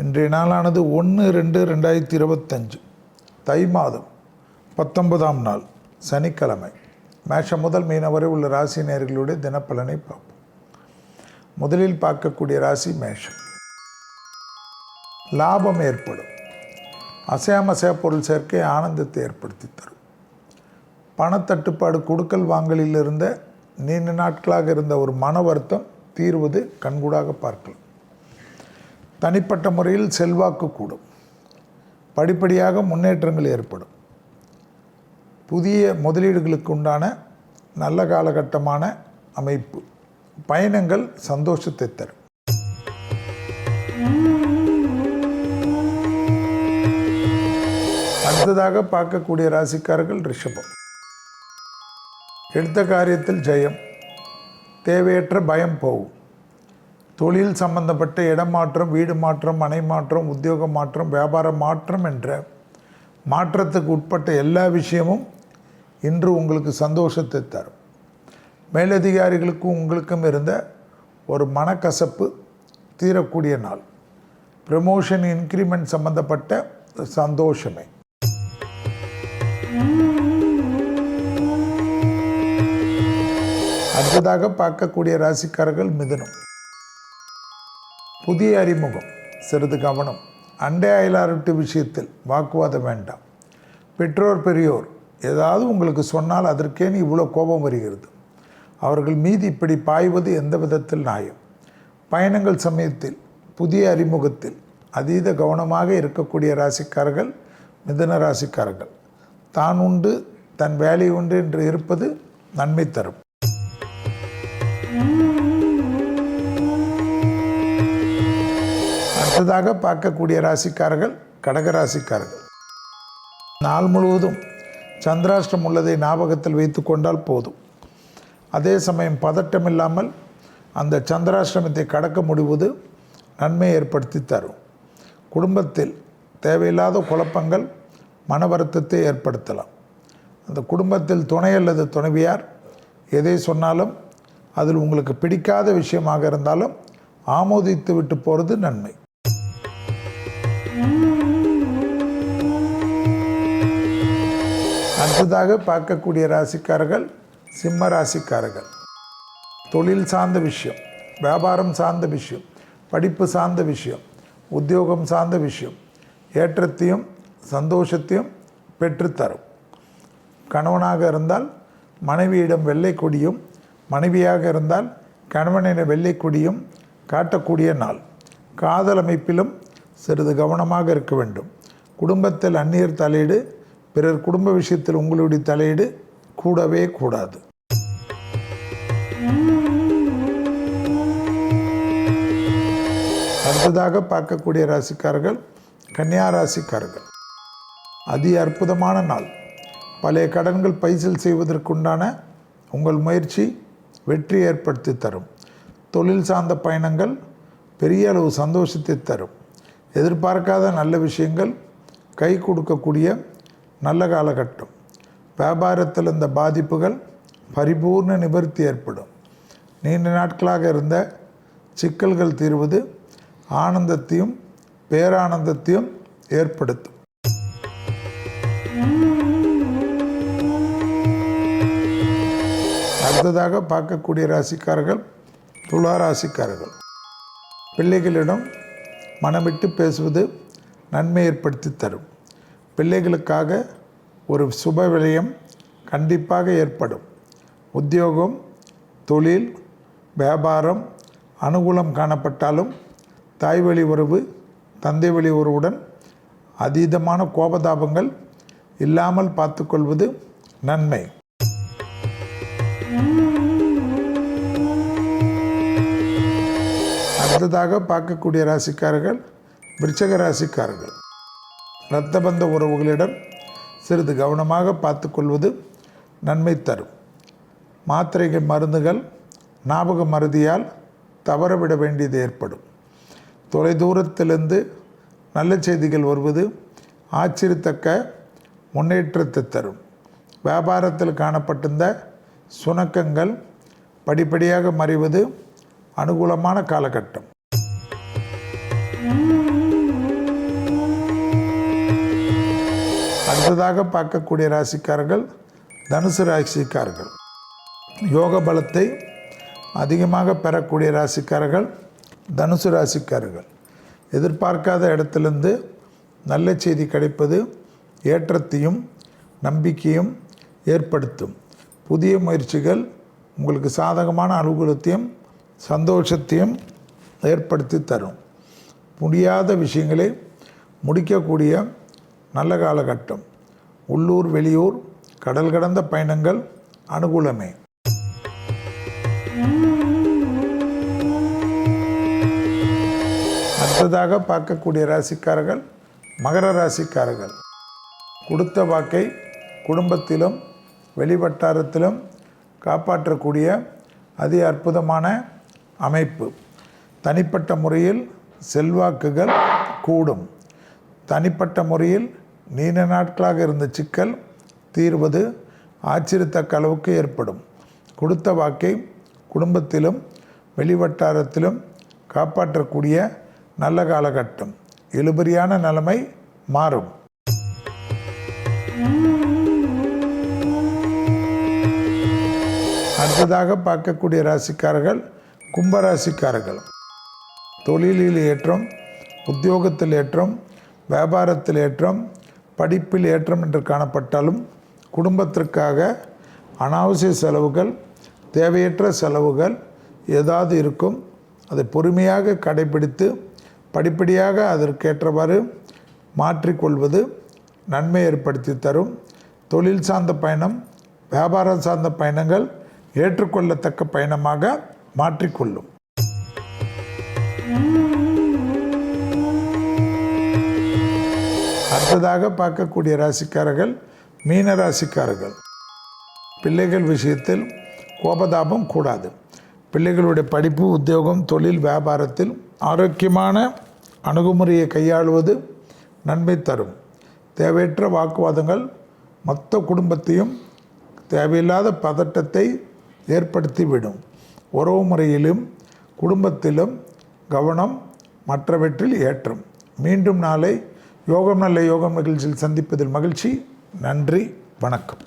இன்றைய நாளானது ஒன்று ரெண்டு ரெண்டாயிரத்தி இருபத்தஞ்சு. தை மாதம் பத்தொன்பதாம் நாள் சனிக்கிழமை. மேஷம் முதல் மீன வரை உள்ள ராசி நேர்களுடைய தினப்பலனை பார்ப்போம். முதலில் பார்க்கக்கூடிய ராசி மேஷம். லாபம் ஏற்படும். அசையாமசையா பொருள் சேர்க்கை ஆனந்தத்தை ஏற்படுத்தி தரும். பணத்தட்டுப்பாடு கொடுக்கல் வாங்கலில் இருந்த நீண்ட நாட்களாக இருந்த ஒரு மன வருத்தம் தீர்வது கண்கூடாக பார்க்கலாம். தனிப்பட்ட முறையில் செல்வாக்கு கூடும். படிப்படியாக முன்னேற்றங்கள் ஏற்படும். புதிய முதலீடுகளுக்கு உண்டான நல்ல காலகட்டமான அமைப்பு. பயணங்கள் சந்தோஷத்தை தரும். அடுத்ததாக பார்க்கக்கூடிய ராசிக்காரர்கள் ரிஷபம். எடுத்த காரியத்தில் ஜெயம். தேவையற்ற பயம் போகும். தொழில் சம்பந்தப்பட்ட இடம் மாற்றம் வீடு மாற்றம் மனை மாற்றம் உத்தியோக மாற்றம் வியாபார மாற்றம் என்ற மாற்றத்துக்கு உட்பட்ட எல்லா விஷயமும் இன்று உங்களுக்கு சந்தோஷத்தை தரும். மேலதிகாரிகளுக்கும் உங்களுக்கும் இருந்த ஒரு மனக்கசப்பு தீரக்கூடிய நாள். ப்ரமோஷன் இன்க்ரிமெண்ட் சம்பந்தப்பட்ட சந்தோஷமே. அடுத்ததாக பார்க்கக்கூடிய ராசிக்காரர்கள் மிதனம். புதிய அறிமுகம் சிறிது கவனம். அண்டை அயலாரட்டு விஷயத்தில் வாக்குவாதம் வேண்டாம். பெற்றோர் பெரியோர் ஏதாவது உங்களுக்கு சொன்னால் அதற்கேன்னு இவ்வளோ கோபம் வருகிறது. அவர்கள் மீது இப்படி பாய்வது எந்த விதத்தில் நியாயம்? பயணங்கள் சமயத்தில் புதிய அறிமுகத்தில் அதீத கவனமாக இருக்கக்கூடிய ராசிக்காரர்கள் மிதன ராசிக்காரர்கள். தான் உண்டு தன் வேலை உண்டு என்று இருப்பது நன்மை தரும். அடுத்ததாக பார்க்கக்கூடிய ராசிக்காரர்கள் கடக ராசிக்காரர்கள். நாள் முழுவதும் சந்திராஷ்டம் உள்ளதை ஞாபகத்தில் வைத்து கொண்டால் போதும். அதே சமயம் பதட்டம் இல்லாமல் அந்த சந்திராஷ்டமத்தை கடக்க முடிவது நன்மை ஏற்படுத்தி தரும். குடும்பத்தில் தேவையில்லாத குழப்பங்கள் மன வருத்தத்தை ஏற்படுத்தலாம். அந்த குடும்பத்தில் துணை அல்லது துணைவியார் எதை சொன்னாலும் அதில் உங்களுக்கு பிடிக்காத விஷயமாக இருந்தாலும் ஆமோதித்து விட்டு போகிறது நன்மை. அடுத்ததாக பார்க்கக்கூடிய ராசிக்காரர்கள் சிம்ம ராசிக்காரர்கள். தொழில் சார்ந்த விஷயம் வியாபாரம் சார்ந்த விஷயம் படிப்பு சார்ந்த விஷயம் உத்தியோகம் சார்ந்த விஷயம் ஏற்றத்தையும் சந்தோஷத்தையும் பெற்றுத்தரும். கணவனாக இருந்தால் மனைவியிடம் வெள்ளை கொடியும் மனைவியாக இருந்தால் கணவனிடம் வெள்ளை கொடியும் காட்டக்கூடிய நாள். காதல் அமைப்பிலும் சிறிது கவனமாக இருக்க வேண்டும். குடும்பத்தில் அந்நியர் தலையீடு பிறர் குடும்ப விஷயத்தில் உங்களுடைய தலையீடு கூடவே கூடாது. அடுத்ததாக பார்க்கக்கூடிய ராசிக்காரர்கள் கன்னியா ராசிக்காரர்கள். அதி அற்புதமான நாள். பழைய கடன்கள் பைசல் செய்வதற்குண்டான உங்கள் முயற்சி வெற்றி ஏற்படுத்தி தரும். தொழில் சார்ந்த பயணங்கள் பெரிய அளவு சந்தோஷத்தை தரும். எதிர்பார்க்காத நல்ல விஷயங்கள் கை கொடுக்கக்கூடிய நல்ல காலகட்டம். வியாபாரத்தில் இந்த பாதிப்புகள் பரிபூர்ண நிவர்த்தி ஏற்படும். நீண்ட நாட்களாக இருந்த சிக்கல்கள் தீர்வது ஆனந்தத்தையும் பேரானந்தத்தையும் ஏற்படுத்தும். அடுத்ததாக பார்க்கக்கூடிய ராசிக்காரர்கள் துலா ராசிக்காரர்கள். பிள்ளைகளிடம் மனமிட்டு பேசுவது நன்மை ஏற்படுத்தி தரும். பிள்ளைகளுக்காக ஒரு சுப விளையம் கண்டிப்பாக ஏற்படும். உத்தியோகம் தொழில் வியாபாரம் அனுகூலம் காணப்பட்டாலும் தாய் வழி உறவு தந்தை வழி உறவுடன் அதீதமான கோபதாபங்கள் இல்லாமல் பார்த்துக்கொள்வது நன்மை. அடுத்ததாக பார்க்கக்கூடிய ராசிக்காரர்கள் விருச்சக ராசிக்காரர்கள். இரத்த பந்த உறவுகளிடம் சிறிது கவனமாக பார்த்துக்கொள்வது நன்மை தரும். மாத்திரைகள் மருந்துகள் ஞாபக மருதியால் தவறவிட வேண்டியது ஏற்படும். தொலைதூரத்திலிருந்து நல்ல செய்திகள் வருவது ஆச்சரியத்தக்க முன்னேற்றத்தை தரும். வியாபாரத்தில் காணப்பட்டிருந்த சுணக்கங்கள் படிப்படியாக மறைவது அனுகூலமான காலகட்டம். அடுத்ததாக பார்க்கக்கூடிய ராசிக்காரர்கள் தனுசு ராசிக்காரர்கள். யோக பலத்தை அதிகமாக பெறக்கூடிய ராசிக்காரர்கள் தனுசு ராசிக்காரர்கள். எதிர்பார்க்காத இடத்திலிருந்து நல்ல செய்தி கிடைப்பது ஏற்றத்தையும் நம்பிக்கையும் ஏற்படுத்தும். புதிய முயற்சிகள் உங்களுக்கு சாதகமான அனுகூலத்தையும் சந்தோஷத்தையும் ஏற்படுத்தி தரும். முடியாத விஷயங்களை முடிக்கக்கூடிய நல்ல காலகட்டம். உள்ளூர் வெளியூர் கடல் கடந்த பயணங்கள் அனுகூலமே. அடுத்ததாக பார்க்கக்கூடிய ராசிக்காரர்கள் மகர ராசிக்காரர்கள். கொடுத்த வாக்கை குடும்பத்திலும் வெளிவட்டாரத்திலும் காப்பாற்றக்கூடிய அதி அற்புதமான அமைப்பு. தனிப்பட்ட முறையில் செல்வாக்குகள் கூடும். தனிப்பட்ட முறையில் நீண்ட நாட்களாக இருந்த சிக்கல் தீர்வது ஆச்சரியத்தக்க அளவுக்கு ஏற்படும். கொடுத்த வாக்கை குடும்பத்திலும் வெளிவட்டாரத்திலும் காப்பாற்றக்கூடிய நல்ல காலகட்டம். இழுபறியான நிலைமை மாறும். அடுத்ததாக பார்க்கக்கூடிய ராசிக்காரர்கள் கும்பராசிக்காரர்கள். தொழிலில் ஏற்றம் உத்தியோகத்தில் ஏற்றம் வியாபாரத்தில் ஏற்றம் படிப்பில் ஏற்றம் என்று காணப்பட்டாலும் குடும்பத்திற்காக அனாவசிய செலவுகள் தேவையற்ற செலவுகள் ஏதாவது இருக்கும். அதை பொறுமையாக கடைபிடித்து படிப்படியாக அதற்கேற்றவாறு மாற்றிக்கொள்வது நன்மை ஏற்படுத்தி தரும். தொழில் சார்ந்த பயணம் வியாபாரம் சார்ந்த பயணங்கள் ஏற்றுக்கொள்ளத்தக்க பயணமாக மாற்றிக்கொள்ளும். அடுத்ததாக பார்க்கக்கூடிய ராசிக்காரர்கள் மீன ராசிக்காரர்கள். பிள்ளைகள் விஷயத்தில் கோபதாபம் கூடாது. பிள்ளைகளுடைய படிப்பு உத்தியோகம் தொழில் வியாபாரத்தில் ஆரோக்கியமான அணுகுமுறையை கையாளுவது நன்மை தரும். தேவையற்ற வாக்குவாதங்கள் மொத்த குடும்பத்தையும் தேவையில்லாத பதட்டத்தை ஏற்படுத்திவிடும். உறவு முறையிலும் குடும்பத்திலும் கவனம் மற்றவற்றில் ஏற்றம். மீண்டும் நாளை யோகம் நல்ல யோகம் நிகழ்ச்சியில் சந்திப்பதில் மகிழ்ச்சி. நன்றி. வணக்கம்.